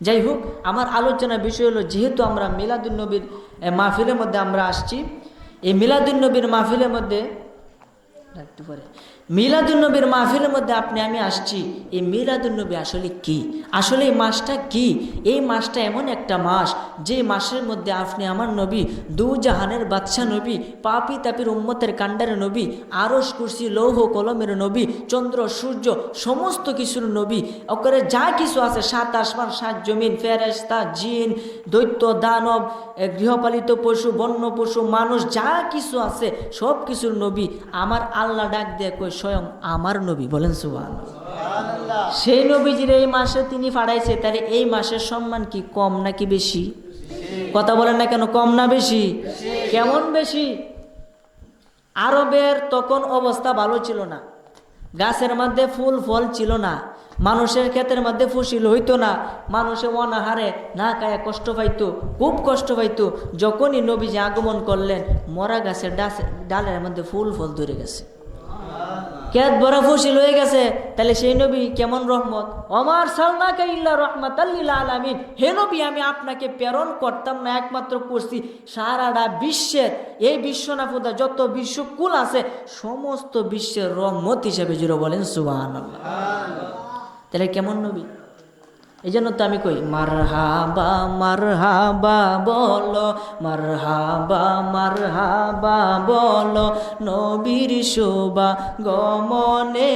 যাই হোক আমার আলোচনার বিষয় হলো, যেহেতু আমরা মিলাদুন্নবীর মাহফিলের মধ্যে আমরা আসছি, এই মিলাদুন্নবীর মাহফিলের মধ্যে, একটু পরে মিলাদুন্নবীর মাহফিলের মধ্যে আপনি, আমি আসছি। এই মিলাদুন্নবী আসলে কি? আসলে এই মাসটা কি? এই মাসটা এমন একটা মাস, যে মাসের মধ্যে আপনি আমার নবী, দু জাহানের বাদশা নবী, পাপি তাপির উম্মতের কাণ্ডারের নবী আরস কুরসি, লৌহ কলমের নবী, চন্দ্র, সূর্য, সমস্ত কিছুর নবী, ওকরে যা কিছু আছে, সাত আসমান, সাত জমিন ফেরেস্তা জিন, দৈত্য, দানব গৃহপালিত পশু, বন্য পশু, মানুষ, যা কিছু আছে, সব কিছুর নবী, আমার আল্লাহ ডাক দিয়ে কই স্বয়ং আমার নবী, বলেন সুবাহ সেই নবীজির এই মাসে তিনি ফাড়াইছে, তাহলে এই মাসের সম্মান কি কম নাকি বেশি? কথা বলেন না কেন, কম না বেশি? কেমন বেশি? আরবের তখন অবস্থা ভালো ছিল না। গাছের মধ্যে ফুল, ফল ছিল না। মানুষের ক্ষেতের মধ্যে ফসিল হইতো না। মানুষে অনাহারে না কায়া কষ্ট পাইতো, খুব কষ্ট পাইতো। যখনই নবীজি আগমন করলেন, মরা গাছের ডালের মধ্যে ফুল, ফল ধরে গেছে। কেত বড় ফসিল হয়ে গেছে, তাহলে সেই নবী কেমন রহমত? অমার সালনাকে ইল্লা রহমত আলামিন। হে নবী, আমি আপনাকে প্রেরণ করতাম না, একমাত্র করছি সারাটা বিশ্বের, এই বিশ্ব না ফুদা যত বিশ্বকুল আছে, সমস্ত বিশ্বের রহমত হিসেবে জুড়ে বলেন সুবাহ তাহলে কেমন নবী? এই জন্য তো আমি কই মার হাবা মার হাবা বলো মার হাবা মার হাবা বলো, নবীর শোভা গমনে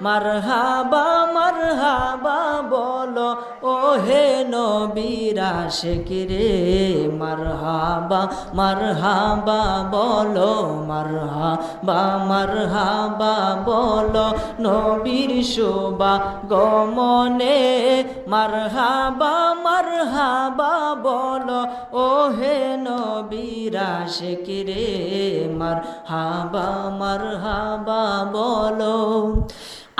মার হাবা মার হাবা বলো ও হে নবীর আশেক রে মার হাবা মার হাবা বলো মার হাবা মার হাবা বলো, নবীর শোভা গমনে মারহাবা মারহাবা বলো ও হে নবীরা কিরে মারহাবা মারহাবা বলো।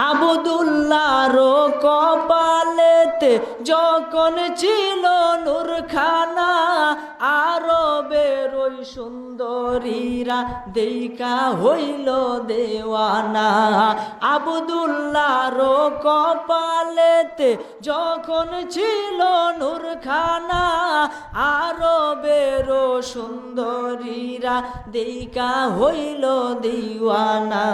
আবদুল্লাহর কপালেতে যখন ছিল নূরখানা, আরবের ওই সুন্দরীরা দেইকা হইল দেওয়ানা। আবদুল্লাহর কপালেতে যখন ছিল নূরখানা, আরবের সুন্দরীরা দেইকা হইল দিওয়ানা।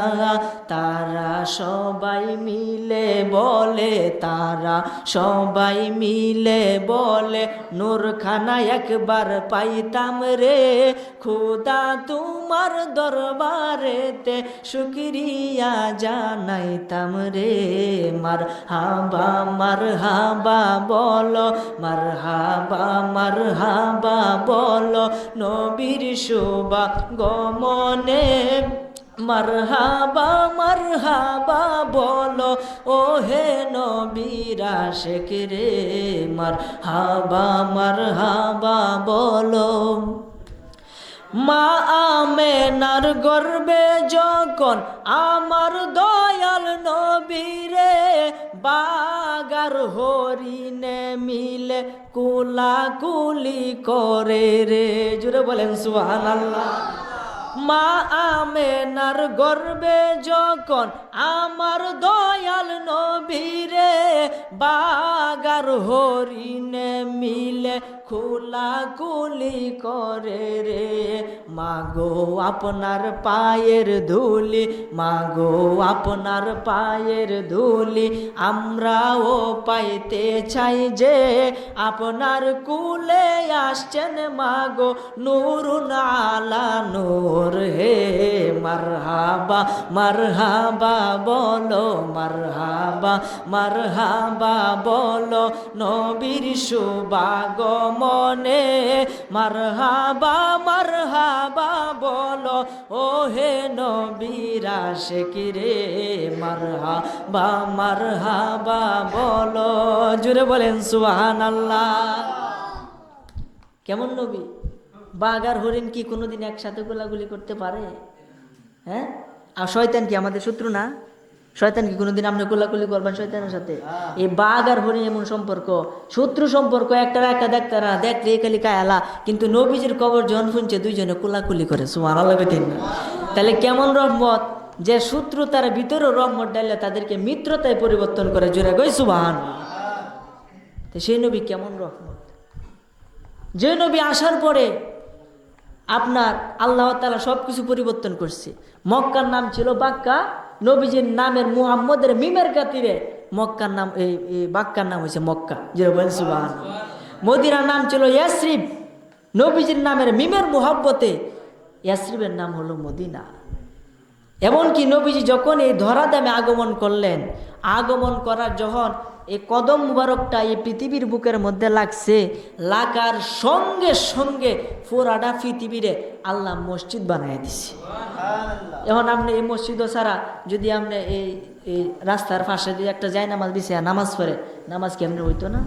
তারা সবাই মিলে বলে তারা, সবাই মিলে বলে, নূরখানা একবার পাইতাম রে। খুদা তোমার দরবারেতে শুক্রিয়া জানাইতাম রে। মার হাবা মার হাবা বলো মার হাবা মার হাবা বলো, নবীর শোভা গমনে মারহাবা মারহাবা বলো ও হে নবীরা শেখ রে, মারহাবা মারহাবা বলো। মা আমেনার গর্বে যখন আমার দয়াল নবীরে বাগার হরিণে মিলে কুলাকুলি করে রে। জুড়ে বলেন সুহান আল্লাহ মা আমেনার গর্বে যখন আমার দয়াল নবীরে বাগার হরিণে মিলে খোলাকুলি করে রে। মাগো আপনার পায়ের ধুলি, মাগো আপনার পায়ের ধুলি, আমরাও পাইতে চাই যে আপনার কুলে আসছেন মাগো নুরুন আলা নূর। হে মারহাবা মারহাবা বলো, মারহাবা মারহাবা বলো, নবীর সুবাগমনে মারহাবা মারহাবা বলো ও হে নবীরা শেকিরে মারহাবা মারহাবা বলো। জুড়ে বলেন সুবহান আল্লাহ কেমন নবী? বাঘ আর হরিণ কি কোনোদিন একসাথে গোলাগুলি করতে পারে? হ্যাঁ? আর শয়তান কি আমাদের শত্রু না? শয়তান কি কোনোদিন আপনি কোলাকুলি করবেন শয়তানের সাথে? এই বাঘ আর হরিণ এমন সম্পর্ক। শত্রু সম্পর্ক, একটা একা দেখতে না দেখলে খালি কায়ালা। কিন্তু নবীজির কবর যখন শুনছে, দুইজনে কোলাকুলি করে সুমান আল্লাহ তাহলে কেমন রহমত? যে শত্রু তার ভিতরেও রহমত ডাইলে তাদেরকে মিত্রতায় পরিবর্তন করে, জোরে গই সুবাহান। সেই নবী কেমন রহমত? যে নবী আসার পরে আপনার আল্লাহ তালা সব কিছু পরিবর্তন করছে। মক্কার নাম ছিল বাক্কা নবীজির নামের মুহাম্মদের মিমের কাতিরে মক্কার নাম, এই বাক্কার নাম হয়েছে মক্কা। যে সুবাহ মদিনার নাম ছিল ইয়াসরিফ নবীজির নামের মিমের মুহাব্বতে ইয়াসরিফের নাম হলো মদিনা। এমনকি নবীজি যখন এই ধরা দামে আগমন করলেন আগমন করার যখন এই কদম মুবারকটা এই পৃথিবীর বুকের মধ্যে লাগছে লাগার সঙ্গে সঙ্গে ফোরাডা পৃথিবীরে আল্লাহ মসজিদ বানাই দিছে। এখন আপনি এই মসজিদও ছাড়া যদি আপনি এই এই রাস্তার পাশে যদি একটা যায় নামাজ দিছে নামাজ পড়ে নামাজ কেমনে হইতো না?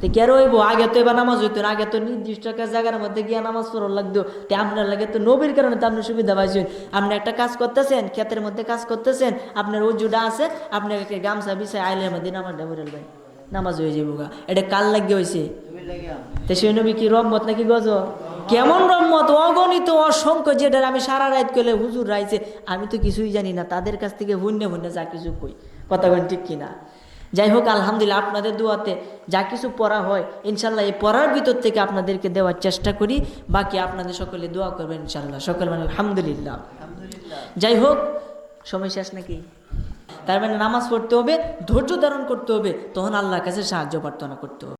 তো হইব আগে তো এবার নামাজ হইতো আগে তো নির্দিষ্ট একটা জায়গার মধ্যে গিয়ে নামাজ পড়ার লাগতো। তো আপনার লাগে তো নবীর কারণে তো আপনি সুবিধা পাইছেন। আপনি একটা কাজ করতেছেন, ক্ষেতের মধ্যে কাজ করতেছেন, আপনার উজুটা আছে আপনি একটা গামছা বিছায় আইলের মধ্যে নামাজটা ডাবরেল ভাই নামাজ হয়ে যাব গা। এটা কাল লাগিয়ে হয়েছে তো সেই নবী কি রহমত নাকি গজ কেমন রহমত? অগণিত অসংখ্য যেটা আমি সারা রাত করলে হুজুর রাইছে। আমি তো কিছুই জানি না, তাদের কাছ থেকে ভুন্যে ভুন্যে যা কিছু কই। কথা ঠিক কিনা? যাই হোক আলহামদুলিল্লাহ আপনাদের দোয়াতে যা কিছু পড়া হয় ইনশাল্লাহ এই পড়ার ভিতর থেকে আপনাদেরকে দেওয়ার চেষ্টা করি। বাকি আপনাদের সকলে দোয়া করবেন ইনশাল্লাহ। সকল মানে আলহামদুলিল্লাহ। যাই হোক সময় শেষ নাকি? তার মানে নামাজ পড়তে হবে ধৈর্য ধারণ করতে হবে তখন আল্লাহর কাছে সাহায্য প্রার্থনা করতে হবে।